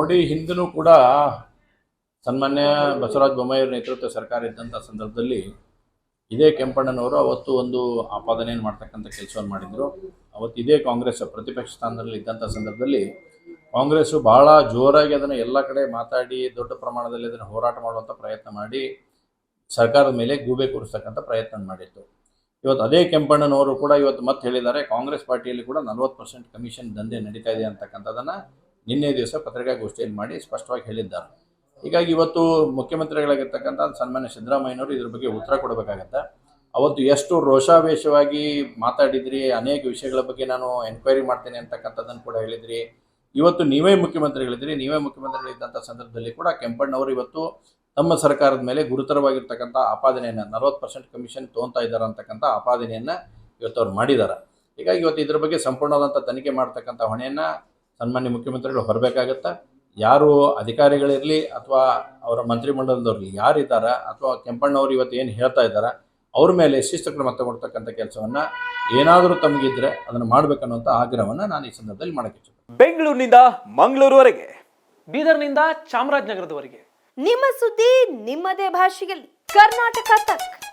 ನೋಡಿ ಹಿಂದೂ ಕೂಡ ಸನ್ಮಾನ್ಯ ಬಸವರಾಜ ಬೊಮ್ಮಾಯಿಯವರ ನೇತೃತ್ವ ಸರ್ಕಾರ ಇದ್ದಂಥ ಸಂದರ್ಭದಲ್ಲಿ ಇದೇ ಕೆಂಪಣ್ಣನವರು ಅವತ್ತು ಒಂದು ಆಪಾದನೆಯನ್ನು ಮಾಡ್ತಕ್ಕಂಥ ಕೆಲಸವನ್ನು ಮಾಡಿದರು. ಅವತ್ತು ಇದೇ ಕಾಂಗ್ರೆಸ್ ಪ್ರತಿಪಕ್ಷ ಸ್ಥಾನದಲ್ಲಿ ಇದ್ದಂಥ ಸಂದರ್ಭದಲ್ಲಿ ಕಾಂಗ್ರೆಸ್ಸು ಬಹಳ ಜೋರಾಗಿ ಅದನ್ನು ಎಲ್ಲ ಕಡೆ ಮಾತಾಡಿ, ದೊಡ್ಡ ಪ್ರಮಾಣದಲ್ಲಿ ಅದನ್ನು ಹೋರಾಟ ಮಾಡುವಂಥ ಪ್ರಯತ್ನ ಮಾಡಿ, ಸರ್ಕಾರದ ಮೇಲೆ ಗೂಬೆ ಕೂರಿಸ್ತಕ್ಕಂಥ ಪ್ರಯತ್ನ ಮಾಡಿತ್ತು. ಇವತ್ತು ಅದೇ ಕೆಂಪಣ್ಣನವರು ಕೂಡ ಇವತ್ತು ಮತ್ತೆ ಹೇಳಿದ್ದಾರೆ, ಕಾಂಗ್ರೆಸ್ ಪಾರ್ಟಿಯಲ್ಲಿ ಕೂಡ ನಲ್ವತ್ತು ಪರ್ಸೆಂಟ್ ಕಮಿಷನ್ ದಂಧೆ ನಡೀತಾ ಇದೆ ಅಂತಕ್ಕಂಥದ್ದನ್ನು ನಿನ್ನೆ ದಿವಸ ಪತ್ರಿಕಾಗೋಷ್ಠಿಯಲ್ಲಿ ಮಾಡಿ ಸ್ಪಷ್ಟವಾಗಿ ಹೇಳಿದ್ದಾರೆ. ಹೀಗಾಗಿ ಇವತ್ತು ಮುಖ್ಯಮಂತ್ರಿಗಳಾಗಿರ್ತಕ್ಕಂಥ ಸನ್ಮಾನ್ಯ ಸಿದ್ದರಾಮಯ್ಯನವರು ಇದ್ರ ಬಗ್ಗೆ ಉತ್ತರ ಕೊಡಬೇಕಾಗತ್ತೆ. ಅವತ್ತು ಎಷ್ಟು ರೋಷಾವೇಶವಾಗಿ ಮಾತಾಡಿದ್ರಿ, ಅನೇಕ ವಿಷಯಗಳ ಬಗ್ಗೆ ನಾನು ಎನ್ಕ್ವೈರಿ ಮಾಡ್ತೇನೆ ಅಂತಕ್ಕಂಥದ್ದನ್ನು ಕೂಡ ಹೇಳಿದ್ರಿ. ಇವತ್ತು ನೀವೇ ಮುಖ್ಯಮಂತ್ರಿಗಳಿದ್ರಿ ನೀವೇ ಮುಖ್ಯಮಂತ್ರಿಗಳಿದ್ದಂಥ ಸಂದರ್ಭದಲ್ಲಿ ಕೂಡ ಕೆಂಪಣ್ಣವರು ಇವತ್ತು ತಮ್ಮ ಸರ್ಕಾರದ ಮೇಲೆ ಗುರುತರವಾಗಿರ್ತಕ್ಕಂಥ ಆಪಾದನೆಯನ್ನು, ನಲವತ್ತು ಪರ್ಸೆಂಟ್ ಕಮಿಷನ್ ತೊಗೊತಾ ಇದ್ದಾರೆ ಅಂತಕ್ಕಂಥ ಆಪಾದನೆಯನ್ನು ಇವತ್ತು ಅವ್ರು ಮಾಡಿದ್ದಾರೆ. ಹೀಗಾಗಿ ಇವತ್ತು ಇದ್ರ ಬಗ್ಗೆ ಸಂಪೂರ್ಣವಾದಂಥ ತನಿಖೆ ಮಾಡ್ತಕ್ಕಂಥ ಹೊಣೆಯನ್ನು ಸನ್ಮಾನ್ಯ ಮುಖ್ಯಮಂತ್ರಿಗಳು ಹೊರಬೇಕಾಗತ್ತಾ? ಯಾರು ಅಧಿಕಾರಿಗಳಿರಲಿ ಅಥವಾ ಅವರ ಮಂತ್ರಿಮಂಡಲದವ್ರಲ್ಲಿ ಯಾರಿದ್ದಾರೆ ಅಥವಾ ಕೆಂಪಣ್ಣವ್ರು ಇವತ್ತು ಏನು ಹೇಳ್ತಾ ಇದ್ದಾರೆ ಅವ್ರ ಮೇಲೆ ಶಿಸ್ತು ಕ್ರಮ ತಗೊಳ್ತಕ್ಕಂಥ ಕೆಲಸವನ್ನು ಏನಾದರೂ ತಮಗಿದ್ರೆ ಅದನ್ನು ಮಾಡಬೇಕನ್ನುವಂಥ ಆಗ್ರಹವನ್ನು ನಾನು ಈ ಸಂದರ್ಭದಲ್ಲಿ ಮಾಡೋಕ್ಕೆ ಬೆಂಗಳೂರಿನಿಂದ ಮಂಗಳೂರುವರೆಗೆ. ಬೀದರ್ನಿಂದ ಚಾಮರಾಜನಗರದವರೆಗೆ. ನಿಮ್ಮ ಸುದ್ದಿ ನಿಮ್ಮದೇ ಭಾಷೆಯಲ್ಲಿ. ಕರ್ನಾಟಕ ತಕ್.